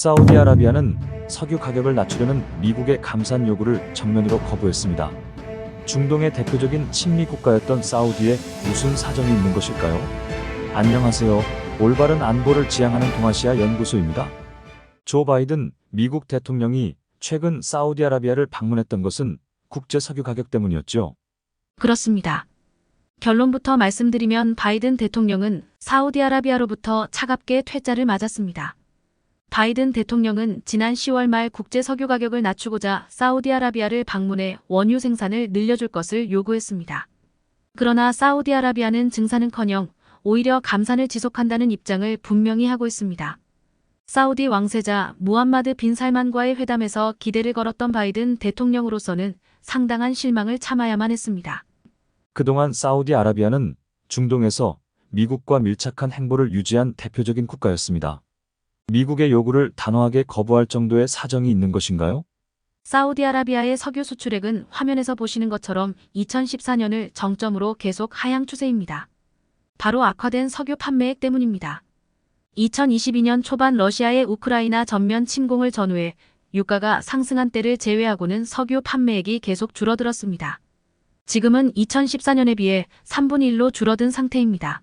사우디아라비아는 석유 가격을 낮추려는 미국의 감산 요구를 정면으로 거부했습니다. 중동의 대표적인 친미 국가였던 사우디에 무슨 사정이 있는 것일까요? 안녕하세요. 올바른 안보를 지향하는 동아시아 연구소입니다. 조 바이든 미국 대통령이 최근 사우디아라비아를 방문했던 것은 국제 석유 가격 때문이었죠. 그렇습니다. 결론부터 말씀드리면 바이든 대통령은 사우디아라비아로부터 차갑게 퇴짜를 맞았습니다. 바이든 대통령은 지난 10월 말 국제 석유 가격을 낮추고자 사우디아라비아를 방문해 원유 생산을 늘려줄 것을 요구했습니다. 그러나 사우디아라비아는 증산은커녕 오히려 감산을 지속한다는 입장을 분명히 하고 있습니다. 사우디 왕세자 무함마드 빈 살만과의 회담에서 기대를 걸었던 바이든 대통령으로서는 상당한 실망을 참아야만 했습니다. 그동안 사우디아라비아는 중동에서 미국과 밀착한 행보를 유지한 대표적인 국가였습니다. 미국의 요구를 단호하게 거부할 정도의 사정이 있는 것인가요? 사우디아라비아의 석유 수출액은 화면에서 보시는 것처럼 2014년을 정점으로 계속 하향 추세입니다. 바로 악화된 석유 판매액 때문입니다. 2022년 초반 러시아의 우크라이나 전면 침공을 전후해 유가가 상승한 때를 제외하고는 석유 판매액이 계속 줄어들었습니다. 지금은 2014년에 비해 3분의 1로 줄어든 상태입니다.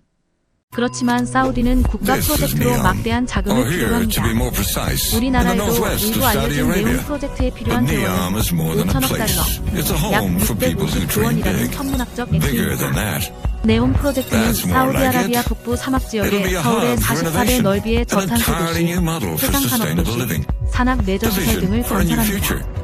그렇지만 사우디는 국가 프로젝트로. 막대한 자금을 Or 필요로 here, 합니다. to be more precise, in the 우리나라에도 일부 알려진 네온. 프로젝트에 필요한 재원은 is more than a 5천억 place. 달러, 약 home for people who 650조 dream 원이라는. 천문학적 액수입니다. 네온 프로젝트는 사우디아라비아. 북부 사막 지역의 서울의 hub for 44배 innovation, 넓이의 저탄소 도시, 해상 산업. 도시, 산악 내전 시설 등을 건설합니다.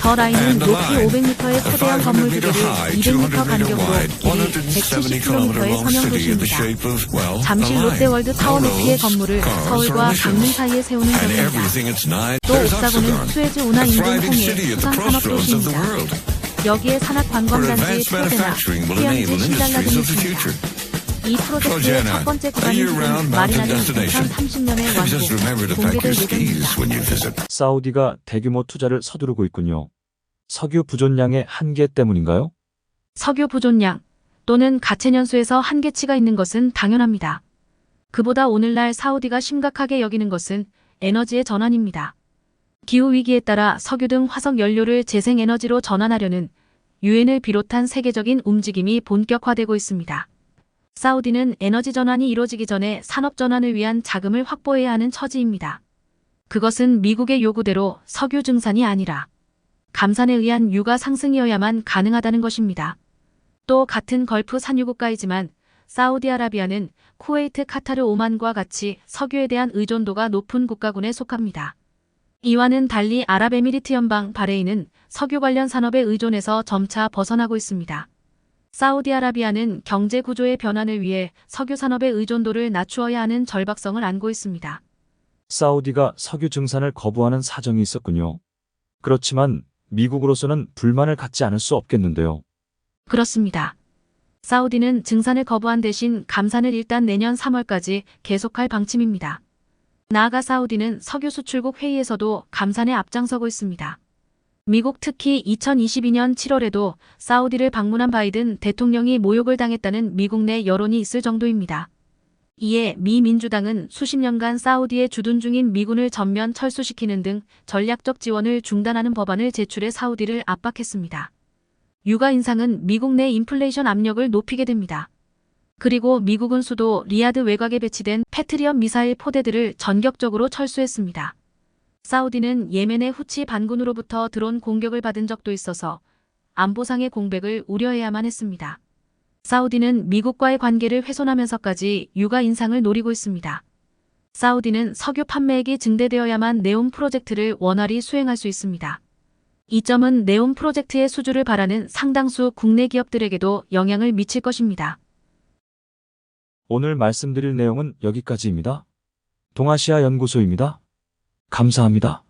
더 라인은 높이 line, 500m의 a 초대형 500 건물 두 개를 high, 200m 200 meter 간격으로 길이 170 kilometer 170km의 long 선형 city in the 도시입니다. line. 롯데월드 타워 높이의 건물을 서울과 강릉. 사이에 세우는 경우입니다. 또 옥사고는 Oxagon, 수에즈 운하 인근 thriving 통해 city at the 수상 산업 crossroads of the 도시입니다. world. 여기에 산악 where 관광단지 advanced 표대나 manufacturing will 휴양지 enable 신달라 industries 등이 of the 있습니다. 이 프로젝트의 첫 번째 구간인 마리나는 destination. 2030년에 Just remember to 완공, pack 공개될 your skis 예정입니다. when you visit. 사우디가 대규모 투자를 서두르고 있군요. 석유 부존량의 한계 때문인가요? 석유 부존량 또는 가채년수에서 한계치가 있는 것은 당연합니다. 그보다 오늘날 사우디가 심각하게 여기는 것은 에너지의 전환입니다. 기후 위기에 따라 석유 등 화석 연료를 재생 에너지로 전환하려는 유엔을 비롯한 세계적인 움직임이 본격화되고 있습니다. 사우디는 에너지 전환이 이루어지기 전에 산업 전환을 위한 자금을 확보해야 하는 처지입니다. 그것은 미국의 요구대로 석유 증산이 아니라 감산에 의한 유가 상승이어야만 가능하다는 것입니다. 또 같은 걸프 산유국가이지만 사우디아라비아는 쿠웨이트, 카타르, 오만과 같이 석유에 대한 의존도가 높은 국가군에 속합니다. 이와는 달리 아랍에미리트 연방 바레인은 석유 관련 산업의 의존에서 점차 벗어나고 있습니다. 사우디아라비아는 경제 구조의 변환을 위해 석유 산업의 의존도를 낮추어야 하는 절박성을 안고 있습니다. 사우디가 석유 증산을 거부하는 사정이 있었군요. 그렇지만 미국으로서는 불만을 갖지 않을 수 없겠는데요. 그렇습니다. 사우디는 증산을 거부한 대신 감산을 일단 내년 3월까지 계속할 방침입니다. 나아가 사우디는 석유 수출국 회의에서도 감산에 앞장서고 있습니다. 미국 특히 2022년 7월에도 사우디를 방문한 바이든 대통령이 모욕을 당했다는 미국 내 여론이 있을 정도입니다. 이에 미 민주당은 수십 년간 사우디에 주둔 중인 미군을 전면 철수시키는 등 전략적 지원을 중단하는 법안을 제출해 사우디를 압박했습니다. 유가 인상은 미국 내 인플레이션 압력을 높이게 됩니다. 그리고 미국은 수도 리야드 외곽에 배치된 패트리엇 미사일 포대들을 전격적으로 철수했습니다. 사우디는 예멘의 후치 반군으로부터 드론 공격을 받은 적도 있어서 안보상의 공백을 우려해야만 했습니다. 사우디는 미국과의 관계를 훼손하면서까지 유가 인상을 노리고 있습니다. 사우디는 석유 판매액이 증대되어야만 네온 프로젝트를 원활히 수행할 수 있습니다. 이 점은 네온 프로젝트의 수주를 바라는 상당수 국내 기업들에게도 영향을 미칠 것입니다. 오늘 말씀드릴 내용은 여기까지입니다. 동아시아 연구소입니다. 감사합니다.